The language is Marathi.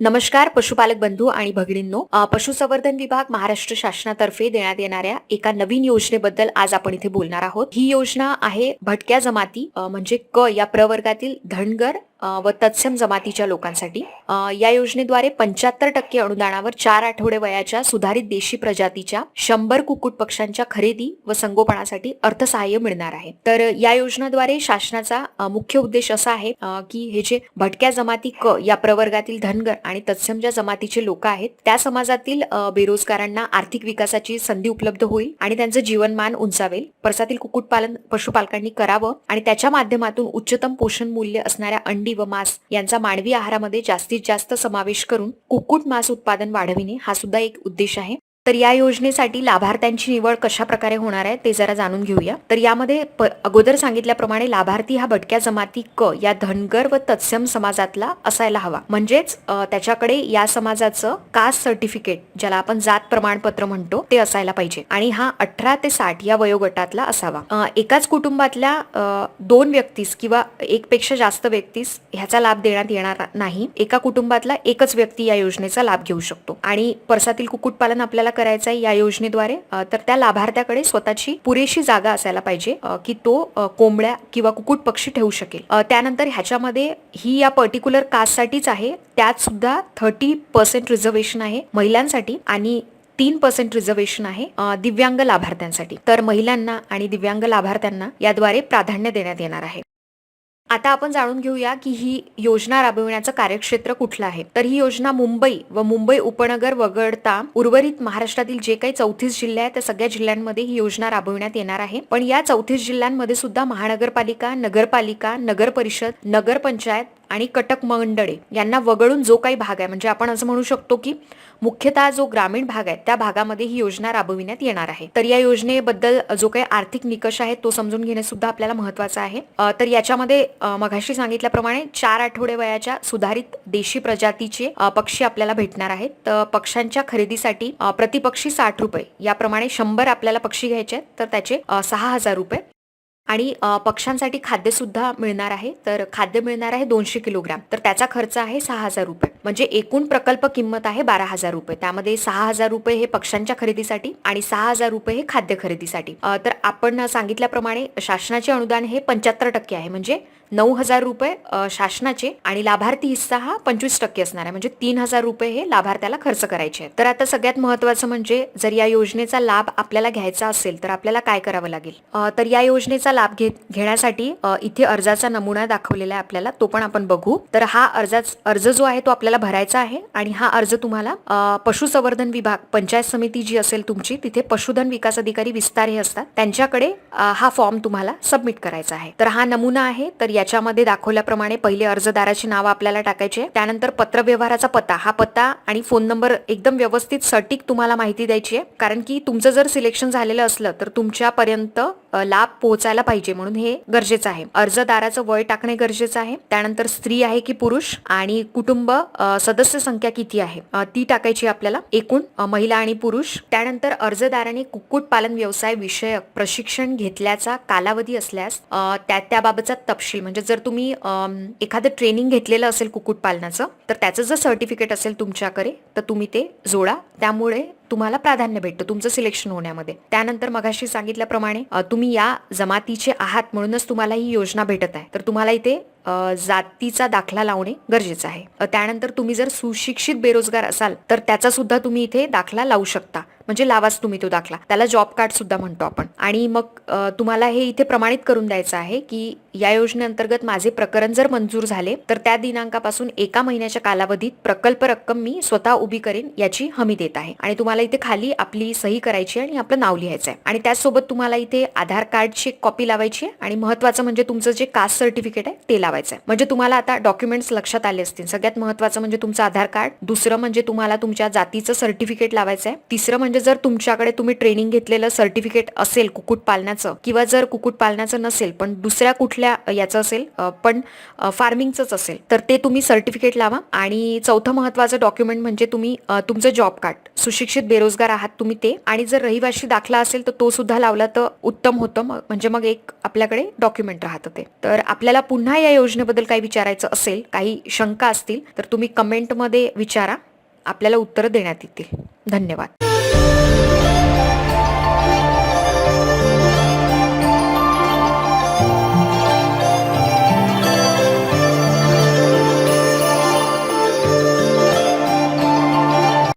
नमस्कार पशुपालक बंधू आणि भगिनींनो. पशुसंवर्धन विभाग महाराष्ट्र शासनातर्फे देण्यात येणाऱ्या एका नवीन योजनेबद्दल आज आपण इथे बोलणार आहोत. ही योजना आहे भटक्या जमाती म्हणजे क या प्रवर्गातील धनगर व तत्सम जमातीच्या लोकांसाठी. या योजनेद्वारे पंच्याहत्तर टक्के अनुदानावर चार आठवडे वयाच्या सुधारित देशी प्रजातीच्या शंभर कुक्कुट पक्ष्यांच्या खरेदी व संगोपनासाठी अर्थसहाय्य मिळणार आहे. तर या योजनेद्वारे शासनाचा मुख्य उद्देश असा आहे की हे जे भटक्या जमाती क या प्रवर्गातील धनगर आणि तत्सम ज्या जमातीचे लोक आहेत त्या समाजातील बेरोजगारांना आर्थिक विकासाची संधी उपलब्ध होईल आणि त्यांचं जीवनमान उंचावेल. परसातील कुक्कुटपालन पशुपालकांनी करावं आणि त्याच्या माध्यमातून उच्चतम पोषण मूल्य असणाऱ्या अंडी व मांस यांचा मानवी आहारामध्ये जास्तीत जास्त समावेश करून कुक्कुट मांस उत्पादन वाढविणे हा सुद्धा एक उद्देश आहे. तर या योजनेसाठी लाभार्थ्यांची निवड कशा प्रकारे होणार आहे ते जरा जाणून घेऊया. तर यामध्ये प- अगोदर सांगितल्याप्रमाणे लाभार्थी हा भटक्या जमाती क या धनगर व तत्सम समाजातला असायला हवा. म्हणजेच त्याच्याकडे या समाजाचं कास्ट सर्टिफिकेट ज्याला आपण जात प्रमाणपत्र म्हणतो ते असायला पाहिजे. आणि हा अठरा ते साठ या वयोगटातला असावा. एकाच कुटुंबातल्या दोन व्यक्तीस किंवा एकपेक्षा जास्त व्यक्तीस ह्याचा लाभ देण्यात येणार नाही. एका कुटुंबातला एकच व्यक्ती या योजनेचा लाभ घेऊ शकतो. आणि परसातील कुक्कुटपालन आपल्याला करायचं आहे या योजनेद्वारे तर त्या लाभार्थ्याकडे स्वतःची पुरेशी जागा असायला पाहिजे की तो कोंबड्या किंवा कुकुट पक्षी ठेवू शकेल. त्यानंतर ह्याच्यामध्ये ही या पर्टिक्युलर कास्टसाठीच आहे. त्यात सुद्धा थर्टी पर्सेंट रिझर्वेशन आहे महिलांसाठी आणि तीन पर्सेंट रिझर्वेशन आहे दिव्यांग लाभार्थ्यांसाठी. तर महिलांना आणि दिव्यांग लाभार्थ्यांना याद्वारे प्राधान्य देण्यात येणार आहे. आता आपण जाणून घेऊया की ही योजना राबविण्याचं कार्यक्षेत्र कुठलं आहे. तर ही योजना मुंबई व मुंबई उपनगर वगळता उर्वरित महाराष्ट्रातील जे काही चौतीस जिल्हे आहेत त्या सगळ्या जिल्ह्यांमध्ये ही योजना राबविण्यात येणार आहे. पण या चौतीस जिल्ह्यांमध्ये सुद्धा महानगरपालिका नगरपालिका नगर परिषद नगरपंचायत आणि कटक मंडळे यांना वगळून जो काही भाग आहे म्हणजे आपण असं म्हणू शकतो की मुख्यतः जो ग्रामीण भाग आहे त्या भागामध्ये ही योजना राबविण्यात येणार आहे. तर या योजनेबद्दल जो काही आर्थिक निकष आहे तो समजून घेणे सुद्धा आपल्याला महत्वाचं आहे. तर याच्यामध्ये मघाशी सांगितल्याप्रमाणे चार आठवडे वयाच्या सुधारित देशी प्रजातीचे पक्षी आपल्याला भेटणार आहेत. तर पक्ष्यांच्या खरेदीसाठी प्रतिपक्षी साठ रुपये याप्रमाणे शंभर आपल्याला पक्षी घ्यायचे आहेत. तर त्याचे सहा हजार रुपये. आणि पक्ष्यांसाठी खाद्यसुद्धा मिळणार आहे. तर खाद्य मिळणार आहे दोनशे किलोग्राम. तर त्याचा खर्च आहे सहा हजार रुपये. म्हणजे एकूण प्रकल्प किंमत आहे बारा हजार रुपये. त्यामध्ये सहा हजार रुपये हे पक्ष्यांच्या खरेदीसाठी आणि सहा हजार रुपये हे खाद्य खरेदीसाठी. तर आपण सांगितल्याप्रमाणे शासनाचे अनुदान हे पंच्याहत्तर टक्के आहे. म्हणजे नऊ हजार रुपये शासनाचे आणि लाभार्थी हिस्सा हा पंचवीस टक्के असणार आहे. म्हणजे तीन हजार रुपये हे लाभार्थ्याला खर्च करायचे आहेत. तर आता सगळ्यात महत्वाचं म्हणजे जर या योजनेचा लाभ आपल्याला घ्यायचा असेल तर आपल्याला काय करावं लागेल? तर या योजनेचा लाभ घेत घेण्यासाठी इथे अर्जाचा नमुना दाखवलेला आहे आपल्याला. तो पण आपण बघू. तर हा अर्जा अर्ज जो आहे तो आपल्याला भरायचा आहे आणि हा अर्ज तुम्हाला पशुसंवर्धन विभाग पंचायत समिती जी असेल तुमची तिथे पशुधन विकास अधिकारी विस्तार हे असतात. त्यांच्याकडे हा फॉर्म तुम्हाला सबमिट करायचा आहे. तर हा नमुना आहे. तर याच्यामध्ये दाखवल्याप्रमाणे पहिले अर्जदाराची नाव आपल्याला टाकायचे त्यानंतर पत्रव्यवहाराचा पत्ता. हा पत्ता आणि फोन नंबर एकदम व्यवस्थित सटीक तुम्हाला माहिती द्यायची आहे. कारण की तुमचं जर सिलेक्शन झालेलं असलं तर तुमच्यापर्यंत लाभ पोहोचायला पाहिजे म्हणून हे गरजेचं आहे. अर्जदाराचं वय टाकणे गरजेचं आहे. त्यानंतर स्त्री आहे की पुरुष आणि कुटुंब सदस्य संख्या किती आहे? ती टाकायची आपल्याला. एकूण महिला आणि पुरुष. त्यानंतर अर्जदाराने कुक्कुटपालन व्यवसाय विषयक प्रशिक्षण घेतल्याचा कालावधी असल्यास त्या त्याबाबतचा तपशील. म्हणजे जर तुम्ही एखादं ट्रेनिंग घेतलेलं असेल कुक्कुटपालनाचं तर त्याचं जर सर्टिफिकेट असेल तुमच्याकडे तर तुम्ही ते जोडा. त्यामुळे तुम्हाला प्राधान्य भेटतं तुमचं सिलेक्शन होण्यामध्ये. त्यानंतर मगाशी सांगितल्याप्रमाणे तुम्ही या जमातीचे आहात म्हणूनच तुम्हाला ही योजना भेटत आहे. तर तुम्हाला इथे जातीचा दाखला लावणे गरजेचं आहे. त्यानंतर तुम्ही जर सुशिक्षित बेरोजगार असाल तर त्याचा सुद्धा तुम्ही इथे दाखला लावू शकता. म्हणजे लावाच तुम्ही तो दाखला. त्याला जॉब कार्ड सुद्धा म्हणतो आपण. आणि मग तुम्हाला हे इथे प्रमाणित करून द्यायचं आहे की या योजनेअंतर्गत माझे प्रकरण जर मंजूर झाले तर त्या दिनांकापासून एका महिन्याच्या कालावधीत प्रकल्प रक्कम मी स्वतः उभी करेन याची हमी देत आहे. आणि तुम्हाला इथे खाली आपली सही करायची आणि आपलं नाव लिहायचं आहे. आणि त्याचसोबत तुम्हाला इथे आधार कार्डची एक कॉपी लावायची आहे आणि महत्वाचं म्हणजे तुमचं जे कास्ट सर्टिफिकेट आहे ते लावायचं आहे. म्हणजे तुम्हाला आता डॉक्युमेंट्स लक्षात आले असतील. सगळ्यात महत्वाचं म्हणजे तुमचं आधार कार्ड. दुसरं म्हणजे तुम्हाला तुमच्या जातीचं सर्टिफिकेट लावायचं आहे. तिसरं म्हणजे म्हणजे जर तुमच्याकडे तुम्ही ट्रेनिंग घेतलेलं सर्टिफिकेट असेल कुक्कुट पालनाचं किंवा जर कुक्कुटपालनाचं नसेल पण दुसऱ्या कुठल्या याचं असेल पण फार्मिंगचंच असेल तर ते तुम्ही सर्टिफिकेट लावा. आणि चौथं महत्वाचं डॉक्युमेंट म्हणजे तुम्ही तुमचं जॉब कार्ड सुशिक्षित बेरोजगार आहात तुम्ही ते. आणि जर रहिवाशी दाखला असेल तर तो सुद्धा लावला तर उत्तम होतं. मग- म्हणजे मग एक आपल्याकडे डॉक्युमेंट राहतं ते. तर आपल्याला पुन्हा या योजनेबद्दल काही विचारायचं असेल काही शंका असतील तर तुम्ही कमेंटमध्ये विचारा. आपल्याला उत्तरं देण्यात येतील. धन्यवाद.